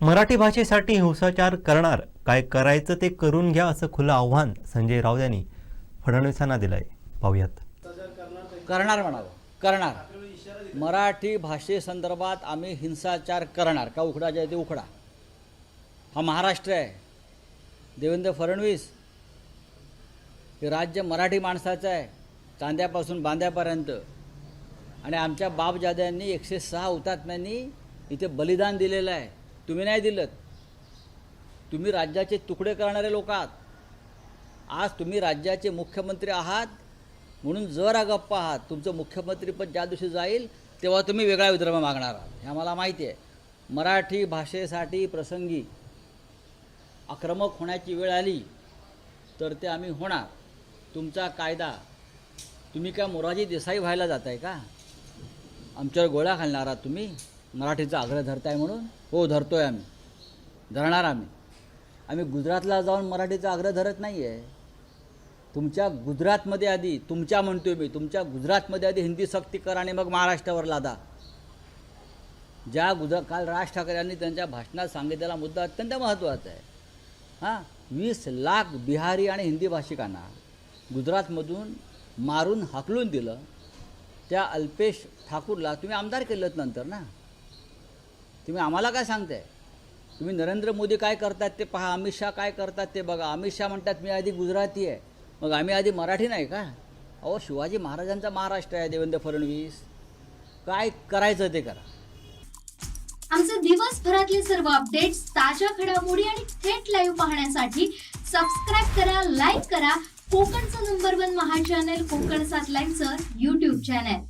मराठी भाषेसाठी हिंसाचार करणार काय करायचं ते करून घ्या असं खुलं आव्हान संजय राऊत यांनी फडणवीसांना दिलंय. पाहूयात. करणार म्हणावं. करणार. मराठी भाषेसंदर्भात आम्ही हिंसाचार करणार. का उखडा जे ते उखडा? हा महाराष्ट्र आहे. देवेंद्र फडणवीस हे राज्य मराठी माणसाचं आहे चांद्यापासून बांद्यापर्यंत. आणि आमच्या बापजाद्यांनी एकशे सहा हुतात्म्यांनी इथे बलिदान दिलेलं आहे. तुम्ही नाही दिलं तुम्ही राज्याचे तुकडे करणारे लोक आहात. आज तुम्ही राज्याचे मुख्यमंत्री आहात म्हणून जरा गप्प आहात तुमचं मुख्यमंत्रीपद ज्या दिवशी जाईल तेव्हा तुम्ही वेगळा विदर्भ मागणार आहात. हे आम्हाला माहिती आहे. मराठी भाषेसाठी प्रसंगी आक्रमक होण्याची वेळ आली तर ते आम्ही होणार. तुमचा कायदा तुम्ही काय मोराजी देसाई व्हायला जात आहे का? आमच्यावर गोळ्या घालणार आहात तुम्ही. मराठीचा आग्रह धरताय म्हणून हो धरतोय आम्ही. धरणार आम्ही. आम्ही गुजरातला जाऊन मराठीचा आग्रह धरत नाही आहे तुमच्या गुजरातमध्ये आधी तुमच्या म्हणतोय मी तुमच्या गुजरातमध्ये आधी हिंदी सक्ती करा आणि मग महाराष्ट्रावर लादा. ज्या गुजरात काल राज ठाकरे यांनी त्यांच्या भाषणात सांगितलेला मुद्दा अत्यंत महत्त्वाचा आहे. हां वीस लाख बिहारी आणि हिंदी भाषिकांना गुजरातमधून मारून हाकलून दिलं. त्या अल्पेश ठाकूरला तुम्ही आमदार केलं नंतर ना? तुम्ही आम्हाला काय सांगताय? तुम्ही नरेंद्र मोदी काय करतात ते पहा अमित शहा काय करतात ते बघा. अमित शहा म्हणतात मी आधी गुजराती आहे. मग आम्ही आधी मराठी नाही का? अहो शिवाजी महाराजांचा महाराष्ट्र आहे देवेंद्र फडणवीस. काय करायचं ते करा. आमचे दिवसभरातले सर्व अपडेट्स ताज्या घडामोडी आणि थेट लाईव्ह पाहण्यासाठी सबस्क्राईब करा लाईक करा. कोकणचं नंबर वन महा चॅनल कोकण सात लाईव्हचं युट्यूब चॅनल